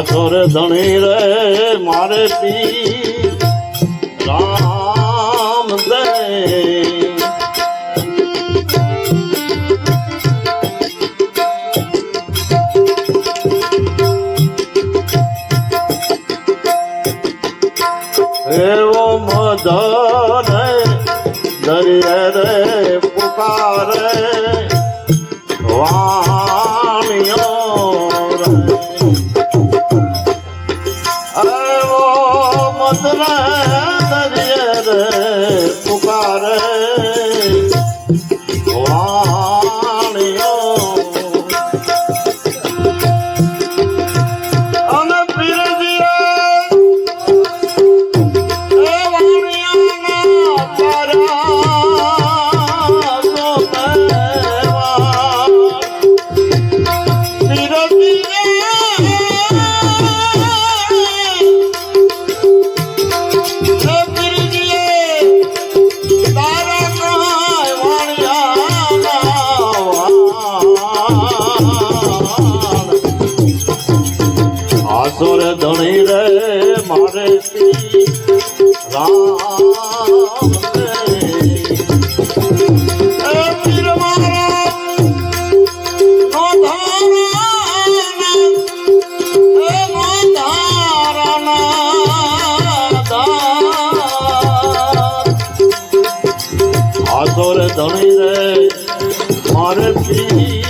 સાખર ધણી રે મારે પી રામ દે. એવો મધરે દરિયે રે પુકારે વા ધણી રે મારે પી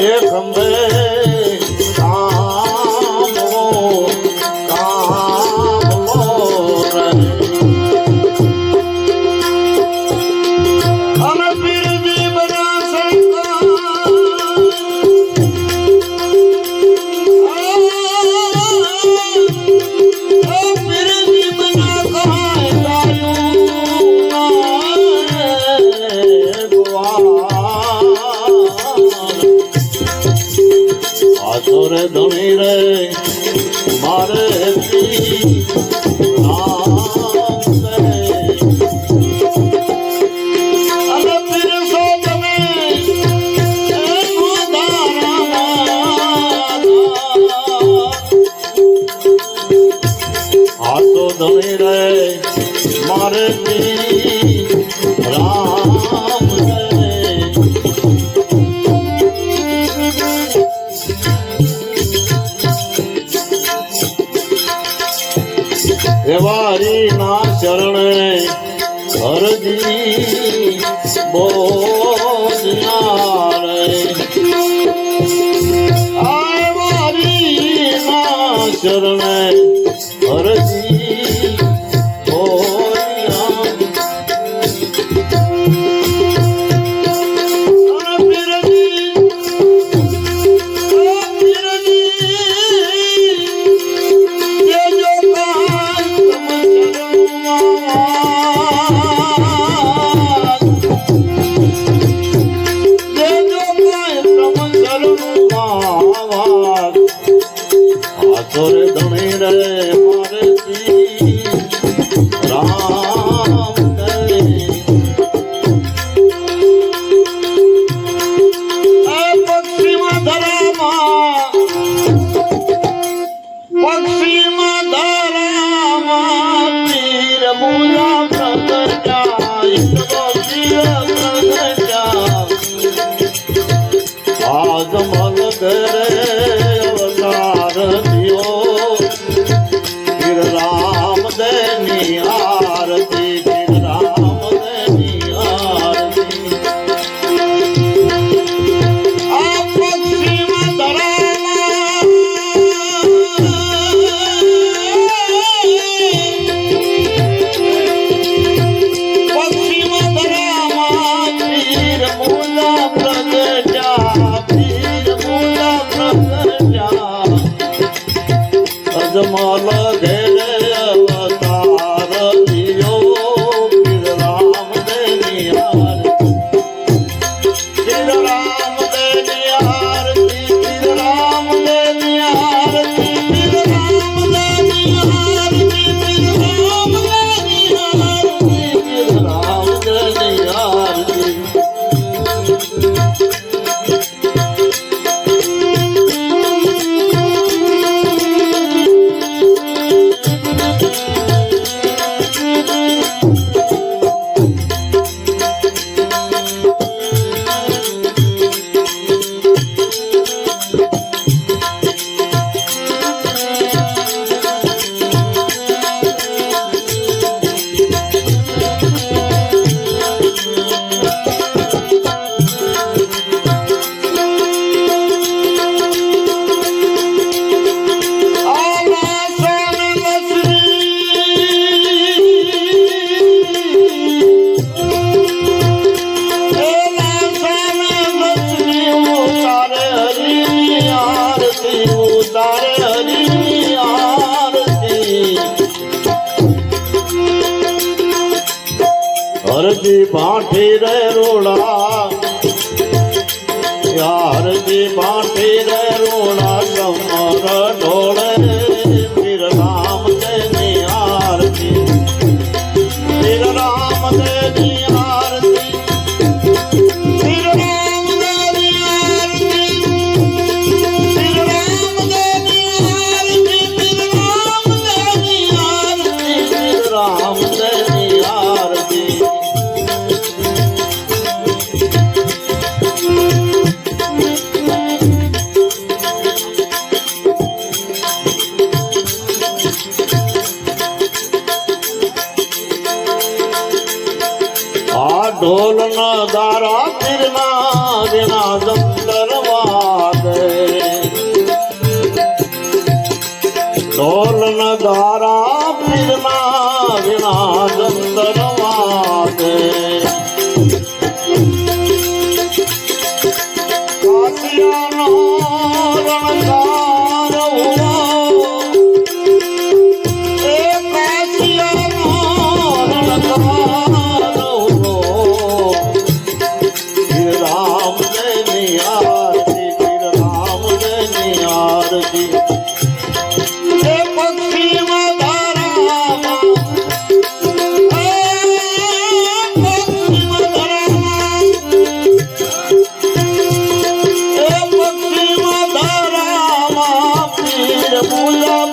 એ ખંભે ದೊಣೆ Yarım આજ મન કરે નદી ભાંઠી રે રોડા todos los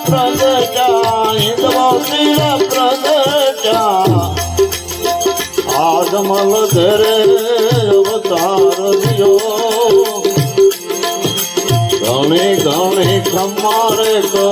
પ્રગટા હિતવો શિર પ્રગટા આગમલ ધરે અવતાર દિયો ઘણે ઘણે ખમારે કર